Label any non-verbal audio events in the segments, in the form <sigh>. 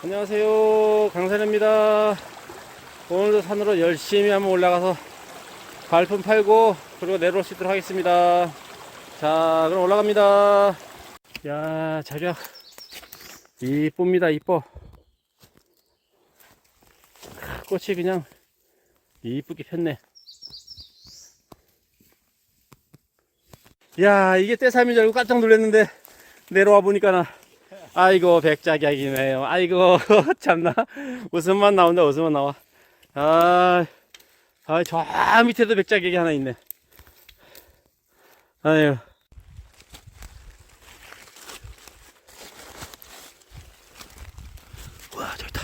안녕하세요. 강산입니다. 오늘도 산으로 열심히 한번 올라가서 발품 팔고 그리고 내려올 수 있도록 하겠습니다. 자 그럼 올라갑니다. 야 자격 이쁩니다 이뻐. 꽃이 그냥 이쁘게 폈네. 야 이게 떼삼인 줄 알고 깜짝 놀랐는데 내려와 보니까 나 아이고 백작약이네요 아이고 <laughs> 참나. 웃음만 나온다 웃음만 나와. 아, 아, 저 밑에도 백작약이 하나 있네. 아유. 와 있다.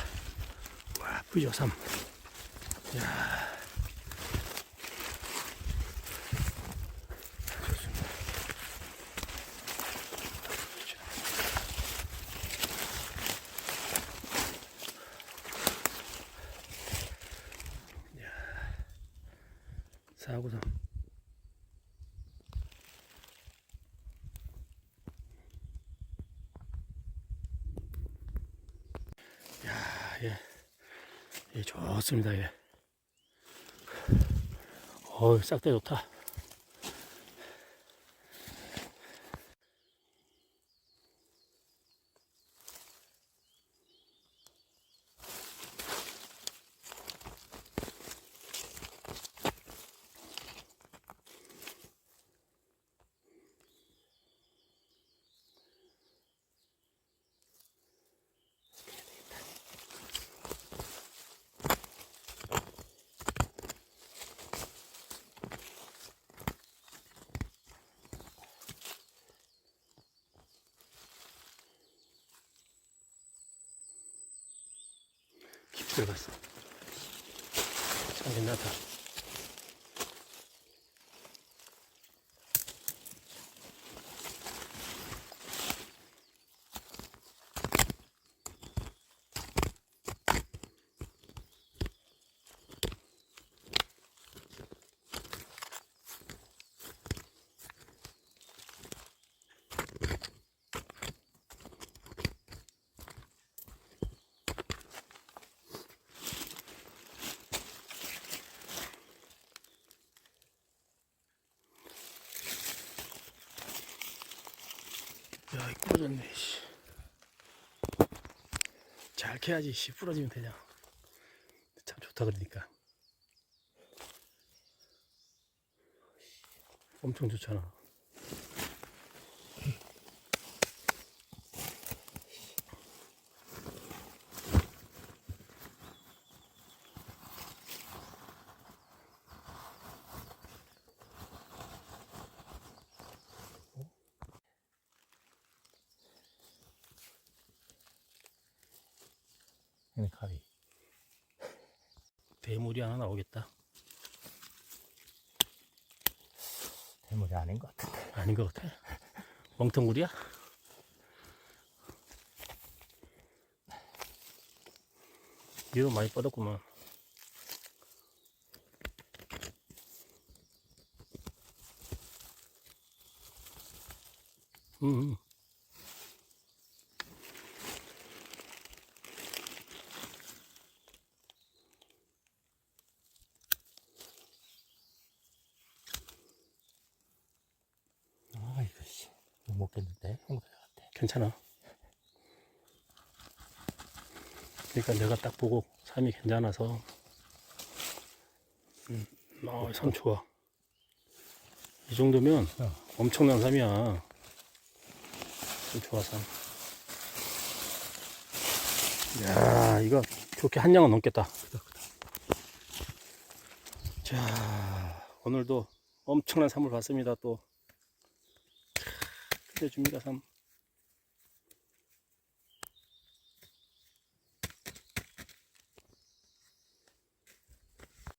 와 부조삼. 야 493 야, 예. 예, 좋습니다, 예. 어우, 싹 다 좋다. 들어갔어. 참 괜찮다. 야, 이 부러졌네, 씨. 잘 캐야지, 씨. 부러지면 되냐. 참 좋다, 그러니까. 엄청 좋잖아. 얘는 가위. 대물이 하나 나오겠다. 대물이 아닌 것 같은데. 아닌 것 같아. 멍텅구리야? 얘도 많이 뻗었구만. 음. 못 먹겠는데? 같아. 괜찮아. 그러니까 내가 딱 보고 삶이 괜찮아서 음, 아, 삶 좋아. 이 정도면 어. 엄청난 삶이야. 참 좋아 삶. 야 이거 좋게 한 양은 넘겠다. 자 오늘도 엄청난 삶을 봤습니다 또. 끝내줍니다 삶.